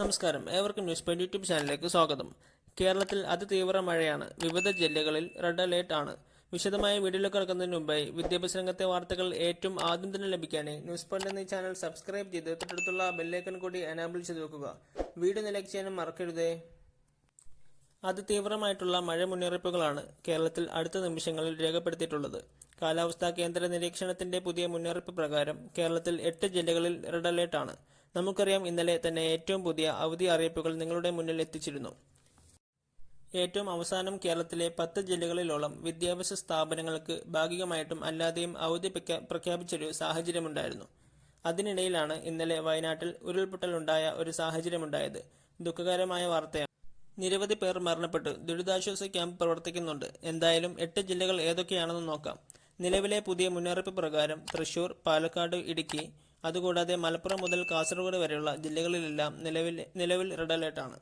നമസ്കാരം. ഏവർക്കും news point YouTube ചാനലിലേക്ക് സ്വാഗതം. കേരളത്തിൽ അതിതീവ്ര മഴയാണ്. വിവിധ ജില്ലകളിൽ റെഡ് അലേർട്ട് ആണ്. വിശദമായ വീഡിയോ കിടക്കുന്നതിന് മുമ്പായി വിദ്യാഭ്യാസ രംഗത്തെ വാർത്തകൾ ഏറ്റവും ആദ്യം തന്നെ ലഭിക്കാനായി ന്യൂസ് പോയിന്റ് എന്ന ചാനൽ സബ്സ്ക്രൈബ് ചെയ്ത് തൊട്ടടുത്തുള്ള ബെല്ലൈക്കൺ കൂടി എനാബിൾ ചെയ്ത് വെക്കുക. വീഡിയോ നിലയ്ക്ക് ചെയ്യാനും മറക്കരുതേ. അതിതീവ്രമായിട്ടുള്ള മഴ മുന്നറിയിപ്പുകളാണ് കേരളത്തിൽ അടുത്ത നിമിഷങ്ങളിൽ രേഖപ്പെടുത്തിയിട്ടുള്ളത്. കാലാവസ്ഥാ കേന്ദ്ര നിരീക്ഷണത്തിന്റെ പുതിയ മുന്നറിയിപ്പ് പ്രകാരം കേരളത്തിൽ എട്ട് ജില്ലകളിൽ റെഡ് അലേർട്ടാണ് നമുക്കറിയാം ഇന്നലെ തന്നെ ഏറ്റവും പുതിയ അവധി അറിയിപ്പുകൾ നിങ്ങളുടെ മുന്നിൽ എത്തിച്ചിരുന്നു. ഏറ്റവും അവസാനം കേരളത്തിലെ പത്ത് ജില്ലകളിലോളം വിദ്യാഭ്യാസ സ്ഥാപനങ്ങൾക്ക് ഭാഗികമായിട്ടും അല്ലാതെയും അവധി പ്രഖ്യാ- പ്രഖ്യാപിച്ചൊരു സാഹചര്യമുണ്ടായിരുന്നു. അതിനിടയിലാണ് ഇന്നലെ വയനാട്ടിൽ ഉരുൾപൊട്ടലുണ്ടായ ഒരു സാഹചര്യമുണ്ടായത്. ദുഃഖകരമായ വാർത്തയാണ്. നിരവധി പേർ മരണപ്പെട്ടു. ദുരിതാശ്വാസ ക്യാമ്പ് പ്രവർത്തിക്കുന്നുണ്ട്. എന്തായാലും എട്ട് ജില്ലകൾ ഏതൊക്കെയാണെന്ന് നോക്കാം. നിലവിലെ പുതിയ മുന്നറിയിപ്പ് പ്രകാരം തൃശൂർ പാലക്കാട് ഇടുക്കി അതുകൂടാതെ മലപ്പുറം മുതൽ കാസർഗോഡ് വരെയുള്ള ജില്ലകളിലെല്ലാം നിലവിൽ നിലവിൽ റെഡ് അലേർട്ടാണ്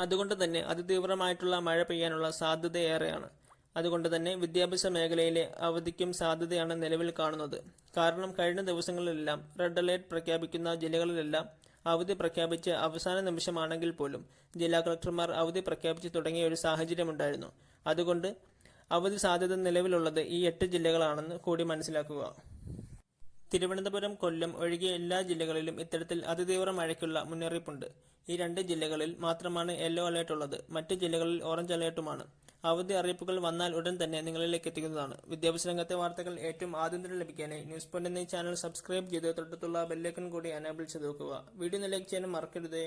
അതുകൊണ്ട് തന്നെ അതിതീവ്രമായിട്ടുള്ള മഴ പെയ്യാനുള്ള സാധ്യത ഏറെയാണ് അതുകൊണ്ട് തന്നെ വിദ്യാഭ്യാസ മേഖലയിലെ അവധിക്കും സാധ്യതയാണ് നിലവിൽ കാണുന്നത്. കാരണം കഴിഞ്ഞ ദിവസങ്ങളിലെല്ലാം റെഡ് അലേർട്ട് പ്രഖ്യാപിക്കുന്ന ജില്ലകളിലെല്ലാം അവധി പ്രഖ്യാപിച്ച് അവസാന നിമിഷമാണെങ്കിൽ പോലും ജില്ലാ കളക്ടർമാർ അവധി പ്രഖ്യാപിച്ച് തുടങ്ങിയ ഒരു സാഹചര്യമുണ്ടായിരുന്നു അതുകൊണ്ട് അവധി സാധ്യത നിലവിലുള്ളത് ഈ എട്ട് ജില്ലകളാണെന്ന് കൂടി മനസ്സിലാക്കുക. തിരുവനന്തപുരം കൊല്ലം ഒഴികെ എല്ലാ ജില്ലകളിലും ഇത്തരത്തിൽ അതിതീവ്ര മഴയ്ക്കുള്ള മുന്നറിയിപ്പുണ്ട്. ഈ രണ്ട് ജില്ലകളിൽ മാത്രമാണ് യെല്ലോ അലേർട്ട് ഉള്ളത്. മറ്റ് ജില്ലകളിൽ ഓറഞ്ച് അലേർട്ടുമാണ്. അവധി അറിയിപ്പുകൾ വന്നാൽ ഉടൻ തന്നെ നിങ്ങളിലേക്ക് എത്തിക്കുന്നതാണ്. വിദ്യാഭ്യാസ രംഗത്തെ വാർത്തകൾ ഏറ്റവും ആദ്യം തന്നെ ലഭിക്കാനായി ന്യൂസ് പോയിന്റ് എന്ന ചാനൽ സബ്സ്ക്രൈബ് ചെയ്ത് തൊട്ടടുത്തുള്ള ബെല്ലൈക്കൺ കൂടി അനേബിൾ ചെയ്ത് വെക്കുക. വീഡിയോ ലൈക്ക് ചെയ്യാനും മറക്കരുതേ.